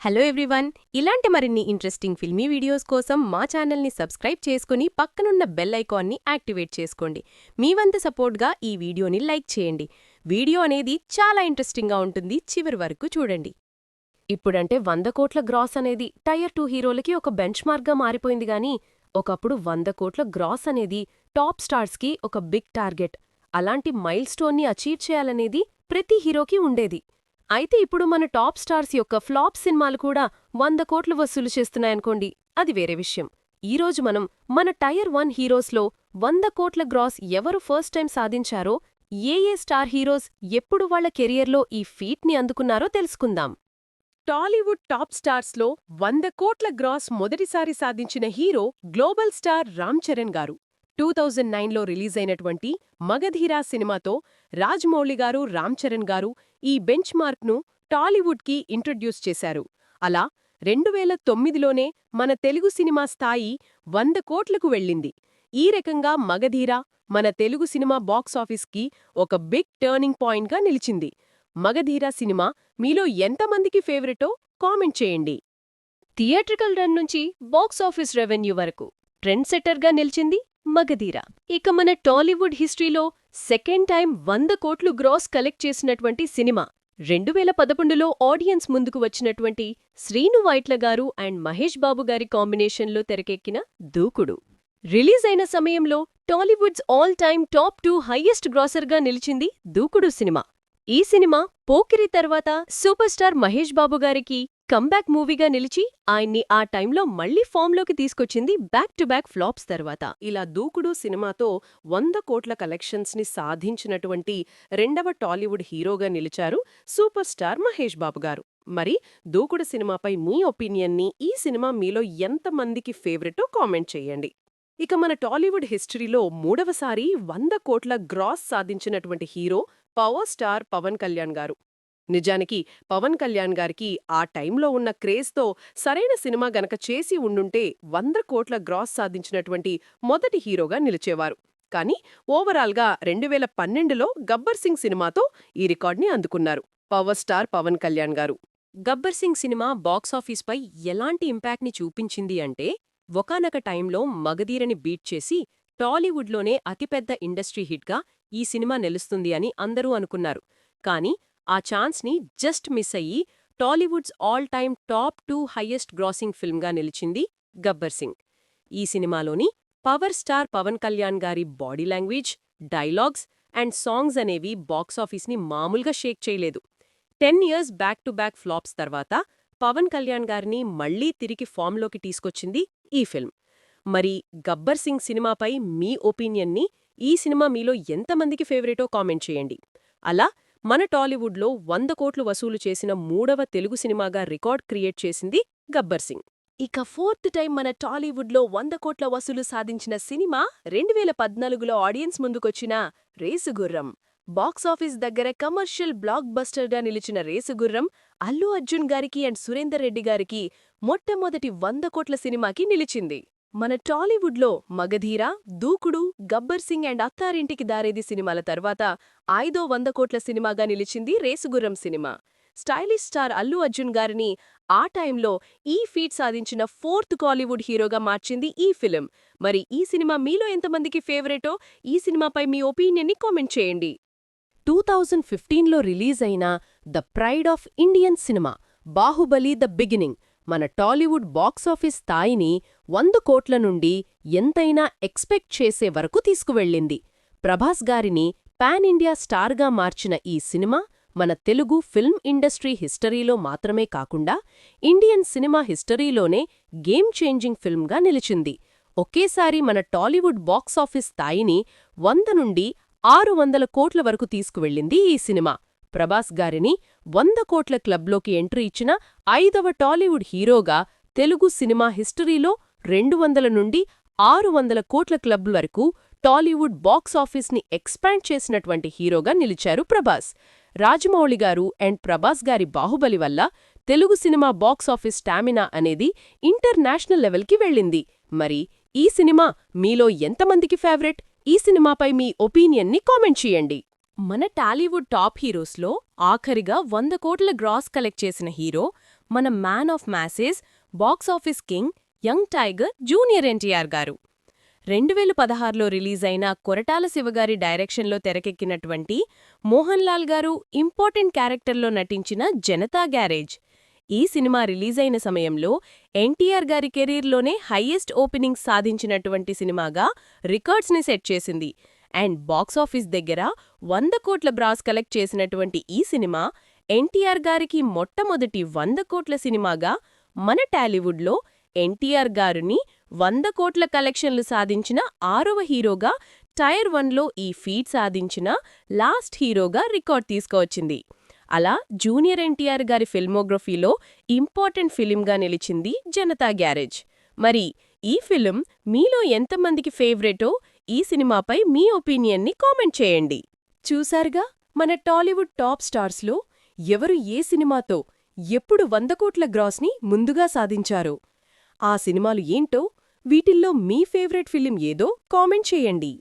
Hello everyone. ఇలాంటి మరిన్ని interesting filmy videos కోసం మా ఛానల్ని సబ్స్క్రైబ్ చేసుకుని పక్కనున్న బెల్ ఐకాన్ని యాక్టివేట్ చేసుకోండి. మీ వంత సపోర్ట్గా ఈ వీడియోని లైక్ చేయండి. వీడియో అనేది చాలా ఇంట్రెస్టింగ్గా ఉంటుంది. చివరి వరకు చూడండి. ఇప్పుడంటే వంద కోట్ల గ్రాస్ అనేది టైర్ టూ హీరోలకి ఒక బెంచ్ మార్క్గా మారిపోయింది గానీ ఒకప్పుడు వంద కోట్ల గ్రాస్ అనేది టాప్ స్టార్స్కి ఒక బిగ్ టార్గెట్. అలాంటి మైల్ స్టోన్ని అచీవ్ చేయాలనేది ప్రతి హీరోకి ఉండేది. అయితే ఇప్పుడు మన టాప్ స్టార్స్ యొక్క ఫ్లాప్ సినిమాలు కూడా వంద కోట్లు వసూలు చేస్తున్నాయనుకోండి అది వేరే విషయం. ఈరోజు మనం మన టైర్ వన్ హీరోస్లో వంద కోట్ల గ్రాస్ ఎవరు ఫస్ట్ టైం సాధించారో ఏ ఏ స్టార్ హీరోస్ ఎప్పుడు వాళ్ళ కెరియర్లో ఈ ఫీట్ని అందుకున్నారో తెలుసుకుందాం. టాలీవుడ్ టాప్ స్టార్స్లో వంద కోట్ల గ్రాస్ మొదటిసారి సాధించిన hero global star Ram Charan garu. Two thousand నైన్లో రిలీజ్ అయినటువంటి మగధీరా సినిమాతో రాజ్మౌళి గారు రామ్ చరణ్ గారు ఈ బెంచ్ మార్క్ను టాలీవుడ్కి ఇంట్రడ్యూస్ చేశారు. అలా రెండు వేల తొమ్మిదిలోనే మన తెలుగు సినిమా స్థాయి వంద కోట్లకు వెళ్ళింది. ఈ రకంగా మగధీర మన తెలుగు సినిమా బాక్సాఫీస్కి ఒక బిగ్ టర్నింగ్ పాయింట్గా నిలిచింది. మగధీరా సినిమా మీలో ఎంతమందికి ఫేవరెటో కామెంట్ చేయండి. థియేట్రికల్ రన్ నుంచి బాక్సాఫీస్ రెవెన్యూ వరకు ట్రెండ్ సెట్టర్గా నిలిచింది మగధీర. ఇక మన టాలీవుడ్ హిస్టరీలో సెకండ్ టైం వంద కోట్లు గ్రాస్ కలెక్ట్ చేసినటువంటి సినిమా. రెండు వేల పదకొండులో ఆడియన్స్ ముందుకు వచ్చినటువంటి శ్రీను వైట్ల గారు అండ్ మహేష్ బాబు గారి కాంబినేషన్లో తెరకెక్కిన దూకుడు. రిలీజ్ అయిన సమయంలో Tollywood's all time top two highest గ్రాసర్గా నిలిచింది దూకుడు సినిమా. ఈ సినిమా పోకిరి తర్వాత సూపర్ స్టార్ మహేష్ బాబు గారికి కంబ్యాక్ మూవీగా నిలిచి ఆయన్ని ఆ టైంలో మళ్ళీ ఫామ్లోకి తీసుకొచ్చింది బ్యాక్ టు బ్యాక్ ఫ్లాప్స్ తర్వాత. ఇలా దూకుడు సినిమాతో వంద కోట్ల కలెక్షన్స్ని సాధించినటువంటి రెండవ టాలీవుడ్ హీరోగా నిలిచారు సూపర్ స్టార్ మహేష్ బాబు గారు. మరి దూకుడు సినిమాపై మీ ఒపీనియన్ని ఈ సినిమా మీలో ఎంతమందికి ఫేవరెటో కామెంట్ చేయండి. ఇక మన టాలీవుడ్ హిస్టరీలో మూడవసారి వంద కోట్ల గ్రాస్ సాధించినటువంటి hero power star Pawan Kalyan garu. నిజానికి పవన్ కళ్యాణ్ గారికి ఆ టైంలో ఉన్న క్రేజ్తో సరైన సినిమా గనక చేసి ఉండుంటే వంద కోట్ల గ్రాస్ సాధించినటువంటి మొదటి హీరోగా నిలిచేవారు. కానీ ఓవరాల్గా రెండు వేల పన్నెండులో గబ్బర్ సింగ్ సినిమాతో ఈ రికార్డ్ని అందుకున్నారు. పవర్ స్టార్ పవన్ కళ్యాణ్ గారు. గబ్బర్ సింగ్ సినిమా బాక్సాఫీస్పై ఎలాంటి ఇంపాక్ట్ని చూపించింది అంటే ఒకనొక టైంలో మగధీరని బీట్ చేసి టాలీవుడ్లోనే అతిపెద్ద ఇండస్ట్రీ హిట్గా ఈ సినిమా నిలుస్తుంది అని అందరూ అనుకున్నారు. కానీ ఆ ఛాన్స్ని జస్ట్ మిస్ అయ్యి Tollywood's all time top two highest grossing ఫిల్మ్గా నిలిచింది గబ్బర్ సింగ్. ఈ సినిమాలోని పవర్ స్టార్ పవన్ కళ్యాణ్ గారి body language dialogues and songs అనేవి బాక్సాఫీస్ని మామూలుగా షేక్ చేయలేదు. Ten years back to back flops తర్వాత పవన్ కళ్యాణ్ గారిని మళ్ళీ తిరిగి ఫామ్లోకి తీసుకొచ్చింది ఈ ఫిల్మ్. మరి గబ్బర్ సింగ్ సినిమాపై మీ ఒపీనియన్ని ఈ సినిమా మీలో ఎంతమందికి ఫేవరెటో కామెంట్ చేయండి. అలా మన టాలీవుడ్లో వంద కోట్లు వసూలు చేసిన మూడవ తెలుగు సినిమాగా రికార్డ్ క్రియేట్ చేసింది గబ్బర్ సింగ్. ఇక ఫోర్త్ టైం మన టాలీవుడ్లో వంద కోట్ల వసూలు సాధించిన సినిమా రెండు వేల పద్నాలుగులో ఆడియన్స్ ముందుకొచ్చిన రేసుగుర్రం బాక్సాఫీస్ దగ్గర కమర్షియల్ బ్లాక్ బస్టర్గా నిలిచిన రేసుగుర్రం అల్లు అర్జున్ గారికి అండ్ సురేందర్ రెడ్డి గారికి మొట్టమొదటి వంద కోట్ల సినిమాకి నిలిచింది. మన టాలీవుడ్లో మగధీర దూకుడు గబ్బర్ సింగ్ అండ్ అత్తారింటికి దారేది సినిమాల తర్వాత ఐదో వంద కోట్ల సినిమాగా నిలిచింది Race Gurram cinema. Stylish star Allu Arjun గారిని ఆ టైంలో ఈ ఫీట్ సాధించిన ఫోర్త్ కాలీవుడ్ హీరోగా మార్చింది ఈ ఫిలిం. మరి ఈ సినిమా మీలో ఎంతమందికి ఫేవరెటో ఈ సినిమాపై మీ ఒపీనియన్ని కామెంట్ చేయండి. టూ థౌజండ్ ఫిఫ్టీన్లో రిలీజ్ అయిన the pride of Indian cinema Baahubali the beginning మన టాలీవుడ్ బాక్సాఫీస్ స్థాయిని వంద కోట్ల నుండి ఎంతైనా ఎక్స్పెక్ట్ చేసే వరకు తీసుకువెళ్ళింది. ప్రభాస్ గారిని పాన్ ఇండియా స్టార్గా మార్చిన ఈ సినిమా మన తెలుగు ఫిల్మ్ ఇండస్ట్రీ హిస్టరీలో మాత్రమే కాకుండా ఇండియన్ సినిమా హిస్టరీలోనే గేమ్ చేంజింగ్ ఫిల్మ్గా నిలిచింది. ఒకేసారి మన టాలీవుడ్ బాక్సాఫీస్ స్థాయిని వంద నుండి ఆరు వందల కోట్ల వరకు తీసుకువెళ్ళింది ఈ సినిమా. ప్రభాస్ గారిని వంద కోట్ల క్లబ్లోకి ఎంట్రీ ఇచ్చిన ఐదవ టాలీవుడ్ హీరోగా తెలుగు సినిమా హిస్టరీలో రెండు వందల నుండి ఆరు వందల కోట్ల క్లబ్ వరకు టాలీవుడ్ బాక్సాఫీస్ని ఎక్స్పాండ్ చేసినటువంటి హీరోగా నిలిచారు ప్రభాస్. రాజమౌళి గారు అండ్ ప్రభాస్ గారి బాహుబలి వల్ల Telugu cinema box office stamina అనేది ఇంటర్నేషనల్ లెవెల్కి వెళ్ళింది. మరి ఈ సినిమా మీలో ఎంతమందికి ఫేవరెట్? ఈ సినిమాపై మీ ఒపీనియన్ని కామెంట్ చేయండి. మన టాలీవుడ్ టాప్ హీరోస్లో ఆఖరిగా వంద కోట్ల గ్రాస్ కలెక్ట్ చేసిన హీరో మన man of masses box office king young tiger junior NTR garu. రెండు వేల పదహారులో రిలీజ్ అయిన కొరటాల శివగారి డైరెక్షన్లో తెరకెక్కినటువంటి మోహన్ లాల్ గారు ఇంపార్టెంట్ క్యారెక్టర్లో నటించిన జనతా గ్యారేజ్. ఈ సినిమా రిలీజ్ అయిన సమయంలో ఎన్టీఆర్ గారి కెరీర్లోనే హైయెస్ట్ ఓపెనింగ్ సాధించినటువంటి సినిమాగా రికార్డ్స్ని సెట్ చేసింది. అండ్ బాక్సాఫీస్ దగ్గర వంద కోట్ల బ్రాస్ కలెక్ట్ చేసినటువంటి ఈ సినిమా ఎన్టీఆర్ గారికి మొట్టమొదటి వంద కోట్ల సినిమాగా మన టాలీవుడ్లో ఎన్టీఆర్ గారిని వంద కోట్ల కలెక్షన్లు సాధించిన ఆరవ హీరోగా టైర్ వన్లో ఈ ఫీట్ సాధించిన లాస్ట్ హీరోగా రికార్డ్ తీసుకువచ్చింది. అలా జూనియర్ ఎన్టీఆర్ గారి ఫిల్మోగ్రఫీలో ఇంపార్టెంట్ ఫిలింగా నిలిచింది జనతా గ్యారేజ్. మరి ఈ ఫిలిం మీలో ఎంతమందికి ఫేవరెటో ఈ సినిమాపై మీ ఒపీనియన్ని కామెంట్ చేయండి. చూశారుగా మన టాలీవుడ్ టాప్ స్టార్స్లో ఎవరు ఏ సినిమాతో ఎప్పుడు వంద కోట్ల గ్రాస్ని ముందుగా సాధించారో? ఆ సినిమాలు ఏంటో వీటిల్లో మీ ఫేవరెట్ ఫిలిం ఏదో కామెంట్ చేయండి.